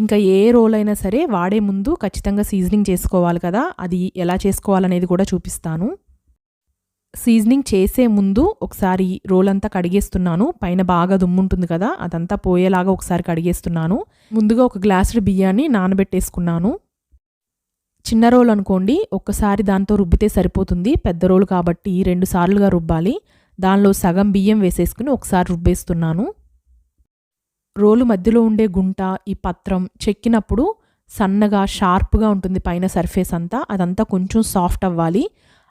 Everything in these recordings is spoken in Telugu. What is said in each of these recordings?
ఇంకా ఏ రోల్ అయినా సరే వాడే ముందు ఖచ్చితంగా సీజనింగ్ చేసుకోవాలి కదా. అది ఎలా చేసుకోవాలనేది కూడా చూపిస్తాను. సీజనింగ్ చేసే ముందు ఒకసారి రోల్ అంతా కడిగేస్తున్నాను. పైన బాగా దుమ్ముంటుంది కదా. అదంతా పోయేలాగా ఒకసారి కడిగేస్తున్నాను. ముందుగా ఒక గ్లాసుడు బియ్యాన్ని నానబెట్టేసుకున్నాను. చిన్న రోల్ అనుకోండి. ఒక్కసారి దాంతో రుబ్బితే సరిపోతుంది. పెద్ద రోలు కాబట్టి రెండు సార్లుగా రుబ్బాలి. దానిలో సగం బియ్యం వేసేసుకుని ఒకసారి రుబ్బేస్తున్నాను. రోలు మధ్యలో ఉండే గుంట ఈ పత్రం చెక్కినప్పుడు సన్నగా షార్ప్గా ఉంటుంది పైన సర్ఫేస్ అంతా. అదంతా కొంచెం సాఫ్ట్ అవ్వాలి.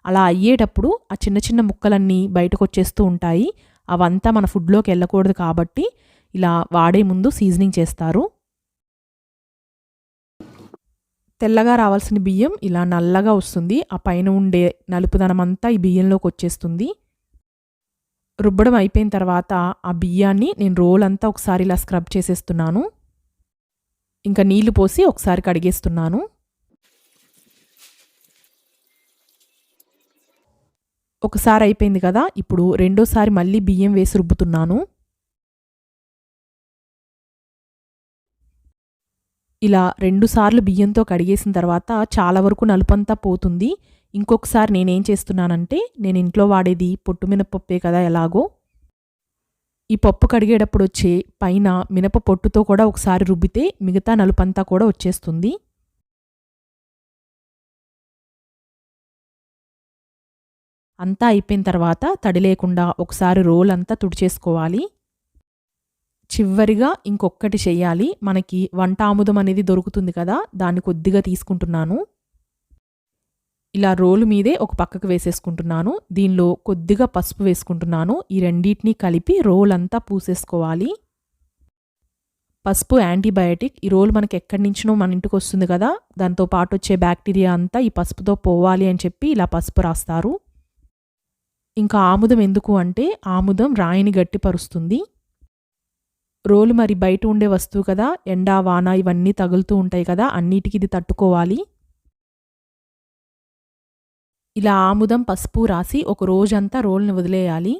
అలా అయ్యేటప్పుడు ఆ చిన్న చిన్న ముక్కలన్నీ బయటకు వచ్చేస్తూ ఉంటాయి. అవంతా మన ఫుడ్లోకి వెళ్ళకూడదు కాబట్టి ఇలా వాడే ముందు సీజనింగ్ చేస్తారు. తెల్లగా రావాల్సిన బియ్యం ఇలా నల్లగా వస్తుంది. ఆ పైన ఉండే నలుపుదనం అంతా ఈ బియ్యంలోకి వచ్చేస్తుంది రుబ్బడం అయిపోయిన తర్వాత ఆ బియ్యాన్ని నేను రోల్ అంతా ఒకసారి ఇలా స్క్రబ్ చేసేస్తున్నాను. ఇంకా నీళ్ళు పోసి ఒకసారి కడిగేస్తున్నాను. ఒకసారి అయిపోయింది కదా ఇప్పుడు రెండోసారి మళ్ళీ బియ్యం వేసి రుబ్బుతున్నాను. ఇలా రెండుసార్లు బియ్యంతో కడిగేసిన తర్వాత చాలా వరకు నలుపంతా పోతుంది. ఇంకొకసారి నేనేం చేస్తున్నానంటే నేను ఇంట్లో వాడేది పొట్టు మినపప్పే కదా ఎలాగో. ఈ పప్పు కడిగేటప్పుడు వచ్చే పైన మినప పొట్టుతో కూడా ఒకసారి రుబ్బితే మిగతా నలుపంతా కూడా వచ్చేస్తుంది. అంతా అయిపోయిన తర్వాత తడి లేకుండా ఒకసారి రోల్ అంతా తుడిచేసుకోవాలి. చివరిగా ఇంకొక్కటి చెయ్యాలి మనకి వంట ఆముదం అనేది దొరుకుతుంది కదా దాన్ని కొద్దిగా తీసుకుంటున్నాను. ఇలా రోలు మీదే ఒక పక్కకు వేసేసుకుంటున్నాను. దీనిలో కొద్దిగా పసుపు వేసుకుంటున్నాను. ఈ రెండింటినీ కలిపి రోల్ అంతా పూసేసుకోవాలి. పసుపు యాంటీబయాటిక్. ఈ రోల్ మనకి ఎక్కడి నుంచినో మన ఇంటికి వస్తుంది కదా. దాంతో పాటు వచ్చే బ్యాక్టీరియా అంతా ఈ పసుపుతో పోవాలి అని చెప్పి ఇలా పసుపు రాస్తారు. ఇంకా ఆముదం ఎందుకు అంటే ఆముదం రాయిని గట్టిపరుస్తుంది. రోలు మరి బయట ఉండే వస్తువు కదా. ఎండా వాన ఇవన్నీ తగులుతూ ఉంటాయి కదా. అన్నిటికీ ఇది తట్టుకోవాలి. ఇలా ఆముదం పసుపు రాసి ఒక రోజంతా రోల్ని వదిలేయాలి.